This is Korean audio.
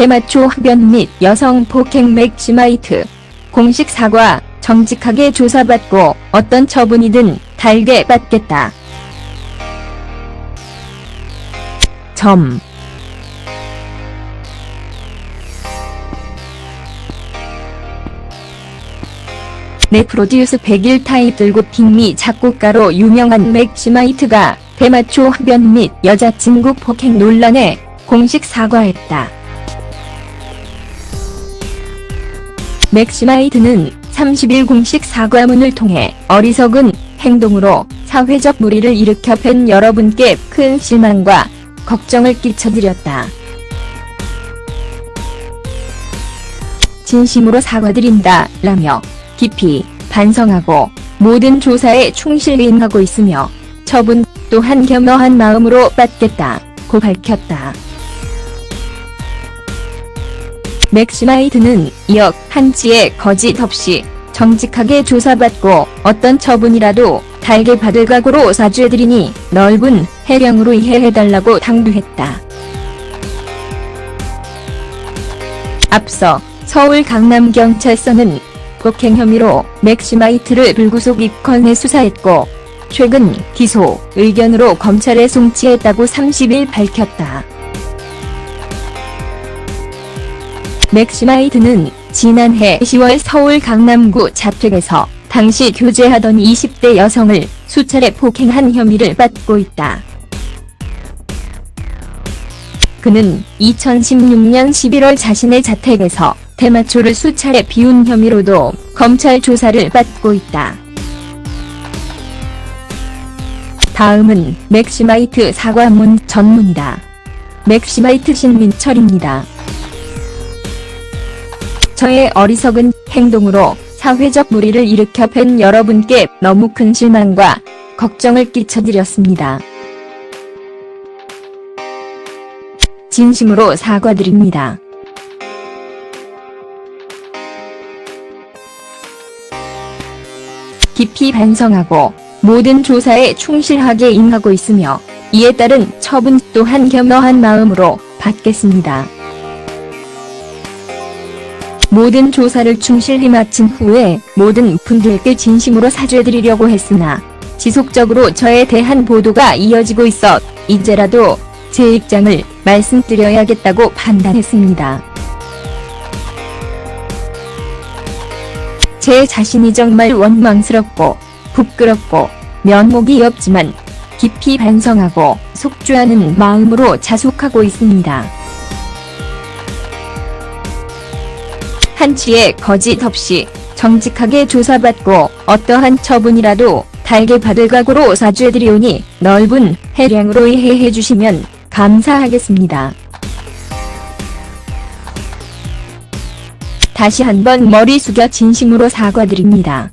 대마초 흡연 및 여성 폭행 맥시마이트. 공식 사과, 정직하게 조사받고 어떤 처분이든 달게 받겠다. 점. 내 프로듀스 100일 타이틀곡 빅미 작곡가로 유명한 맥시마이트가 대마초 흡연 및 여자친구 폭행 논란에 공식 사과했다. 맥시마이트는 30일 공식 사과문을 통해 어리석은 행동으로 사회적 무리를 일으켜 팬 여러분께 큰 실망과 걱정을 끼쳐드렸다. 진심으로 사과드린다 라며 깊이 반성하고 모든 조사에 충실히 임하고 있으며 처분 또한 겸허한 마음으로 받겠다 고 밝혔다. 맥시마이트는 이어 한치의 거짓 없이 정직하게 조사받고 어떤 처분이라도 달게 받을 각오로 사죄드리니 넓은 해령으로 이해해달라고 당부했다. 앞서 서울 강남경찰서는 폭행 혐의로 맥시마이트를 불구속 입건해 수사했고 최근 기소 의견으로 검찰에 송치했다고 30일 밝혔다. 맥시마이트는 지난해 10월 서울 강남구 자택에서 당시 교제하던 20대 여성을 수차례 폭행한 혐의를 받고 있다. 그는 2016년 11월 자신의 자택에서 대마초를 수차례 비운 혐의로도 검찰 조사를 받고 있다. 다음은 맥시마이트 사과문 전문이다. 맥시마이트 신민철입니다. 저의 어리석은 행동으로 사회적 무리를 일으켜 팬 여러분께 너무 큰 실망과 걱정을 끼쳐드렸습니다. 진심으로 사과드립니다. 깊이 반성하고 모든 조사에 충실하게 임하고 있으며 이에 따른 처분 또한 겸허한 마음으로 받겠습니다. 모든 조사를 충실히 마친 후에 모든 분들께 진심으로 사죄드리려고 했으나 지속적으로 저에 대한 보도가 이어지고 있어 이제라도 제 입장을 말씀드려야겠다고 판단했습니다. 제 자신이 정말 원망스럽고 부끄럽고 면목이 없지만 깊이 반성하고 속죄하는 마음으로 자숙하고 있습니다. 한치의 거짓 없이 정직하게 조사받고 어떠한 처분이라도 달게 받을 각오로 사죄드리오니 넓은 해량으로 이해해 주시면 감사하겠습니다. 다시 한번 머리 숙여 진심으로 사과드립니다.